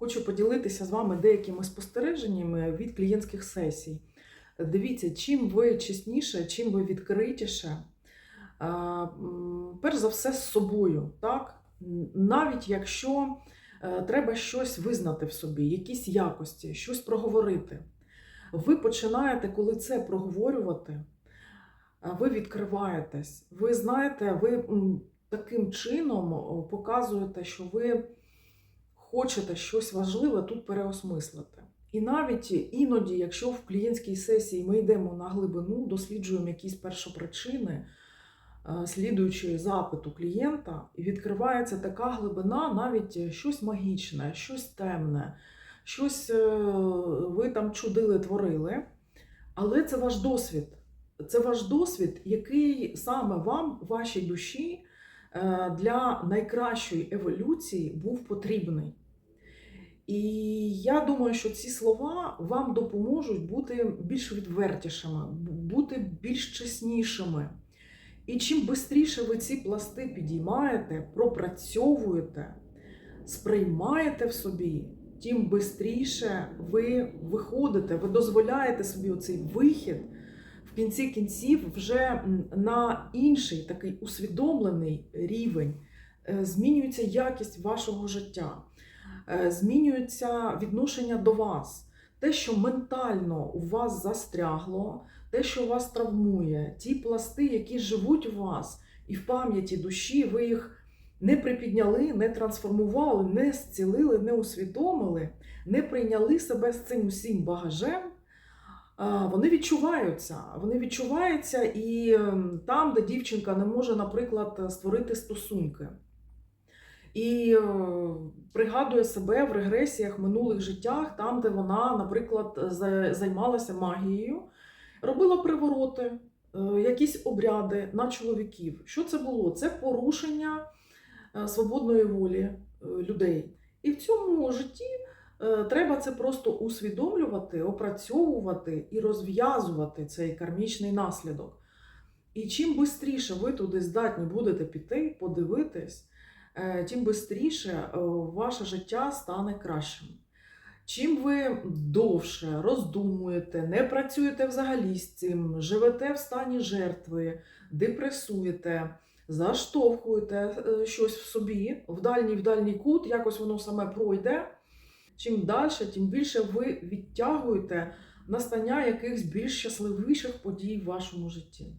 Хочу поділитися з вами деякими спостереженнями від клієнтських сесій. Дивіться, чим ви чесніше, чим ви відкритіше, перш за все з собою, так? Навіть якщо е, треба щось визнати в собі, якісь якості, щось проговорити. Ви починаєте, коли це проговорювати, ви відкриваєтесь. Ви знаєте, ви таким чином показуєте, що ви хочете щось важливе тут переосмислити. І навіть іноді, якщо в клієнтській сесії ми йдемо на глибину, досліджуємо якісь першопричини, е, слідуючи запиту клієнта, і відкривається така глибина, навіть щось магічне, щось темне, щось е, ви там чудили, творили. Але це ваш досвід. Це ваш досвід, який саме вам, вашій душі, е, для найкращої еволюції був потрібний. І я думаю, що ці слова вам допоможуть бути більш відвертішими, бути більш чеснішими. І чим швидше ви ці пласти підіймаєте, пропрацьовуєте, сприймаєте в собі, тим швидше ви виходите, ви дозволяєте собі оцей вихід в кінці кінців вже на інший такий усвідомлений рівень. Е, Змінюється якість вашого життя, змінюється відношення до вас. Те, що ментально у вас застрягло, те, що вас травмує, ті пласти, які живуть у вас, і в пам'яті душі, ви їх не припідняли, не трансформували, не зцілили, не усвідомили, не прийняли себе з цим усім багажем. Вони відчуваються. Вони відчуваються і ем, там, де дівчинка не може, наприклад, створити стосунки. І е, пригадує себе в регресіях минулих життях, там, де вона, наприклад, займалася магією, робила привороти, е, якісь обряди на чоловіків. Що це було? Це порушення е, свободної волі людей. І в цьому житті треба це просто усвідомлювати, опрацьовувати і розв'язувати цей кармічний наслідок. І чим швидше ви туди здатні будете піти, подивитись, тим швидше ваше життя стане кращим. Чим ви довше роздумуєте, не працюєте взагалі з цим, живете в стані жертви, депресуєте, заштовхуєте е, щось в собі в дальній в дальній кут, якось воно саме пройде. Чим далі, тим більше ви відтягуєте настання якихось більш щасливіших подій в вашому житті.